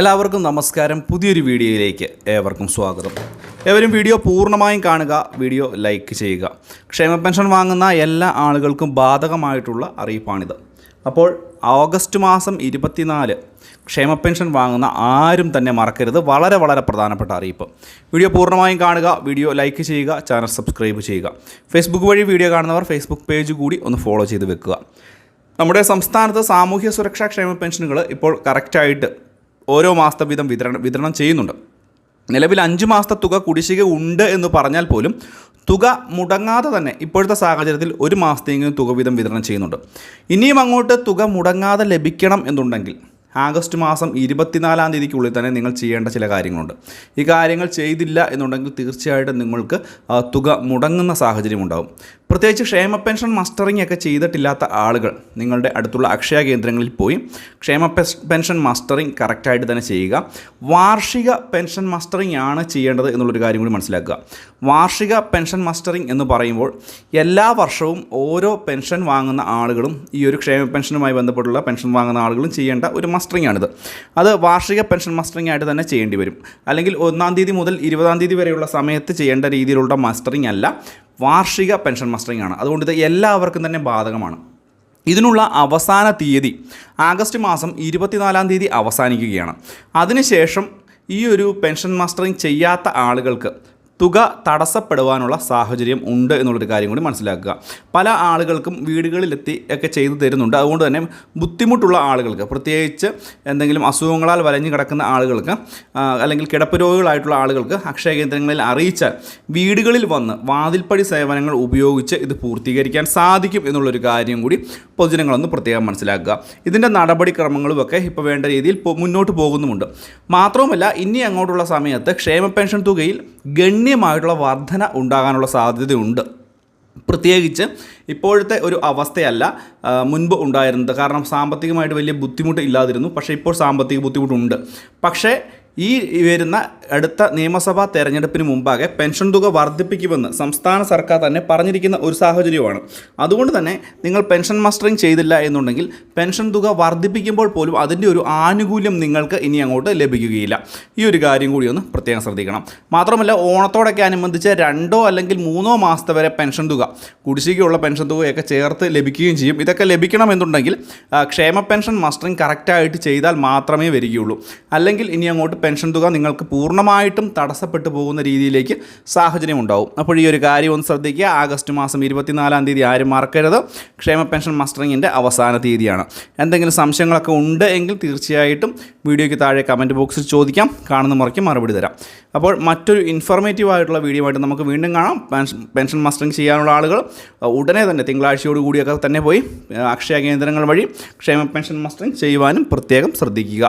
എല്ലാവർക്കും നമസ്കാരം. പുതിയൊരു വീഡിയോയിലേക്ക് ഏവർക്കും സ്വാഗതം. എവരും വീഡിയോ പൂർണമായും കാണുക വീഡിയോ ലൈക്ക് ചെയ്യുക. ക്ഷേമ പെൻഷൻ വാങ്ങുന്ന എല്ലാ ആളുകൾക്കും ബാധകമായിട്ടുള്ള അറിയിപ്പാണിത്. അപ്പോൾ ഓഗസ്റ്റ് മാസം ഇരുപത്തിനാല് ക്ഷേമ പെൻഷൻ വാങ്ങുന്ന ആരും തന്നെ മറക്കരുത്. വളരെ വളരെ പ്രധാനപ്പെട്ട അറിയിപ്പ്. വീഡിയോ പൂർണമായും കാണുക വീഡിയോ ലൈക്ക് ചെയ്യുക ചാനൽ സബ്സ്ക്രൈബ് ചെയ്യുക. ഫേസ്ബുക്ക് വഴി വീഡിയോ കാണുന്നവർ ഫേസ്ബുക്ക് പേജ് കൂടി ഒന്ന് ഫോളോ ചെയ്ത് വെക്കുക. നമ്മുടെ സംസ്ഥാനത്ത് സാമൂഹ്യ സുരക്ഷാ ക്ഷേമ പെൻഷനുകൾ ഇപ്പോൾ കറക്റ്റായിട്ട് ഓരോ മാസത്തെ വീതം വിതരണം വിതരണം ചെയ്യുന്നുണ്ട്. നിലവിൽ അഞ്ച് മാസത്തെ തുക കുടിശ്ശിക ഉണ്ട് എന്ന് പറഞ്ഞാൽ പോലും തുക മുടങ്ങാതെ തന്നെ ഇപ്പോഴത്തെ സാഹചര്യത്തിൽ ഒരു മാസത്തെങ്കിലും തുക വീതം വിതരണം ചെയ്യുന്നുണ്ട്. ഇനിയും അങ്ങോട്ട് തുക മുടങ്ങാതെ ലഭിക്കണം എന്നുണ്ടെങ്കിൽ ആഗസ്റ്റ് മാസം ഇരുപത്തിനാലാം തീയതിക്കുള്ളിൽ തന്നെ നിങ്ങൾ ചെയ്യേണ്ട ചില കാര്യങ്ങളുണ്ട്. ഈ കാര്യങ്ങൾ ചെയ്തില്ല എന്നുണ്ടെങ്കിൽ തീർച്ചയായിട്ടും നിങ്ങൾക്ക് തുക മുടങ്ങുന്ന സാഹചര്യം ഉണ്ടാകും പ്രത്യേകിച്ച് ക്ഷേമ പെൻഷൻ മസ്റ്ററിംഗ് ഒക്കെ ചെയ്തിട്ടില്ലാത്ത ആളുകൾ നിങ്ങളുടെ അടുത്തുള്ള അക്ഷയ കേന്ദ്രങ്ങളിൽ പോയി ക്ഷേമ പെൻഷൻ മസ്റ്ററിംഗ് കറക്റ്റായിട്ട് തന്നെ ചെയ്യുക. വാർഷിക പെൻഷൻ മസ്റ്ററിംഗ് ആണ് ചെയ്യേണ്ടത് എന്നുള്ളൊരു കാര്യം കൂടി മനസ്സിലാക്കുക. വാർഷിക പെൻഷൻ മസ്റ്ററിംഗ് എന്ന് പറയുമ്പോൾ എല്ലാ വർഷവും ഓരോ പെൻഷൻ വാങ്ങുന്ന ആളുകളും ഈ ഒരു ക്ഷേമ പെൻഷനുമായി ബന്ധപ്പെട്ടുള്ള പെൻഷൻ വാങ്ങുന്ന ആളുകളും ചെയ്യേണ്ട ഒരു മസ്റ്ററിംഗ് ആണിത് അത് വാർഷിക പെൻഷൻ മസ്റ്ററിംഗ് ആയിട്ട് തന്നെ ചെയ്യേണ്ടി വരും. അല്ലെങ്കിൽ ഒന്നാം തീയതി മുതൽ ഇരുപതാം തീയതി വരെയുള്ള സമയത്ത് ചെയ്യേണ്ട രീതിയിലുള്ള മസ്റ്ററിംഗ് അല്ല. വാർഷിക പെൻഷൻ മസ്റ്ററിംഗ് ആണ്. അതുകൊണ്ട് ഇത് എല്ലാവർക്കും തന്നെ ബാധകമാണ്. ഇതിനുള്ള അവസാന തീയതി ആഗസ്റ്റ് മാസം ഇരുപത്തിനാലാം തീയതി അവസാനിക്കുകയാണ്. അതിനുശേഷം ഈ ഒരു പെൻഷൻ മാസ്റ്ററിംഗ് ചെയ്യാത്ത ആളുകൾക്ക് തുക തടസ്സപ്പെടുവാനുള്ള സാഹചര്യം ഉണ്ട് എന്നുള്ളൊരു കാര്യം കൂടി മനസ്സിലാക്കുക. പല ആളുകൾക്കും വീടുകളിലെത്തി ഒക്കെ ചെയ്തു തരുന്നുണ്ട്. അതുകൊണ്ട് തന്നെ ബുദ്ധിമുട്ടുള്ള ആളുകൾക്ക് പ്രത്യേകിച്ച് എന്തെങ്കിലും അസുഖങ്ങളാൽ വലഞ്ഞു കിടക്കുന്ന ആളുകൾക്ക് അല്ലെങ്കിൽ കിടപ്പ് രോഗികളായിട്ടുള്ള ആളുകൾക്ക് അക്ഷയ കേന്ദ്രങ്ങളിൽ അറിയിച്ചാൽ വീടുകളിൽ വന്ന് വാതിൽപ്പടി സേവനങ്ങൾ ഉപയോഗിച്ച് ഇത് പൂർത്തീകരിക്കാൻ സാധിക്കും എന്നുള്ളൊരു കാര്യം കൂടി പൊതുജനങ്ങളൊന്ന് പ്രത്യേകം മനസ്സിലാക്കുക. ഇതിന്റെ നടപടിക്രമങ്ങളുമൊക്കെ ഇപ്പോൾ വേണ്ട രീതിയിൽ മുന്നോട്ട് പോകുന്നുമുണ്ട്. മാത്രവുമല്ല ഇനി അങ്ങോട്ടുള്ള സമയത്ത് ക്ഷേമ പെൻഷൻ തുകയിൽ ഗണ്യമായിട്ടുള്ള വർധന ഉണ്ടാകാനുള്ള സാധ്യതയുണ്ട്. പ്രത്യേകിച്ച് ഇപ്പോഴത്തെ ഒരു അവസ്ഥയല്ല മുൻപ് ഉണ്ടായിരുന്നത്. കാരണം സാമ്പത്തികമായിട്ട് വലിയ ബുദ്ധിമുട്ട് ഇല്ലാതിരുന്നു. പക്ഷേ ഇപ്പോൾ സാമ്പത്തിക ബുദ്ധിമുട്ടുണ്ട്. പക്ഷേ ഈ വരുന്ന അടുത്ത നിയമസഭാ തെരഞ്ഞെടുപ്പിന് മുമ്പാകെ പെൻഷൻ തുക വർദ്ധിപ്പിക്കുമെന്ന് സംസ്ഥാന സർക്കാർ തന്നെ പറഞ്ഞിരിക്കുന്ന ഒരു സാഹചര്യമാണ് അതുകൊണ്ട് തന്നെ നിങ്ങൾ പെൻഷൻ മസ്റ്ററിംഗ് ചെയ്തില്ല എന്നുണ്ടെങ്കിൽ പെൻഷൻ തുക വർദ്ധിപ്പിക്കുമ്പോൾ പോലും അതിന്റെ ഒരു ആനുകൂല്യം നിങ്ങൾക്ക് ഇനി അങ്ങോട്ട് ലഭിക്കുകയില്ല. ഈ ഒരു കാര്യം കൂടി ഒന്ന് പ്രത്യേകം ശ്രദ്ധിക്കണം. മാത്രമല്ല ഓണത്തോടൊക്കെ അനുബന്ധിച്ച് രണ്ടോ അല്ലെങ്കിൽ മൂന്നോ മാസത്തെ വരെ പെൻഷൻ തുക കുടിശ്ശികയുള്ള പെൻഷൻ തുകയൊക്കെ ചേർത്ത് ലഭിക്കുകയും ചെയ്യും. ഇതൊക്കെ ലഭിക്കണമെന്നുണ്ടെങ്കിൽ ക്ഷേമ പെൻഷൻ മസ്റ്ററിംഗ് കറക്റ്റായിട്ട് ചെയ്താൽ മാത്രമേ വരികയുള്ളൂ. അല്ലെങ്കിൽ ഇനി അങ്ങോട്ട് പെൻഷൻ തുക നിങ്ങൾക്ക് പൂർണമായിട്ടും തടസ്സപ്പെട്ടു പോകുന്ന രീതിയിലേക്ക് സാഹചര്യം ഉണ്ടാവും. അപ്പോൾ ഈ ഒരു കാര്യം ഒന്ന് ശ്രദ്ധിക്കുക. ആഗസ്റ്റ് മാസം ഇരുപത്തിനാലാം തീയതി ആരും മറക്കരുത്. ക്ഷേമ പെൻഷൻ മസ്റ്ററിങ്ങിന്റെ അവസാന തീയതിയാണ്. എന്തെങ്കിലും സംശയങ്ങളൊക്കെ ഉണ്ട് എങ്കിൽ തീർച്ചയായിട്ടും വീഡിയോയ്ക്ക് താഴെ കമന്റ് ബോക്സിൽ ചോദിക്കാം. കാണുന്ന മുറയ്ക്ക് മറുപടി തരാം. അപ്പോൾ മറ്റൊരു ഇൻഫോർമേറ്റീവ് ആയിട്ടുള്ള വീഡിയോ ആയിട്ട് നമുക്ക് വീണ്ടും കാണാം. പെൻഷൻ മസ്റ്ററിങ് ചെയ്യാനുള്ള ആളുകൾ ഉടനെ തന്നെ തിങ്കളാഴ്ചയോട് കൂടിയൊക്കെ തന്നെ പോയി അക്ഷയ കേന്ദ്രങ്ങൾ വഴി ക്ഷേമ പെൻഷൻ മസ്റ്ററിങ് ചെയ്യുവാനും പ്രത്യേകം ശ്രദ്ധിക്കുക.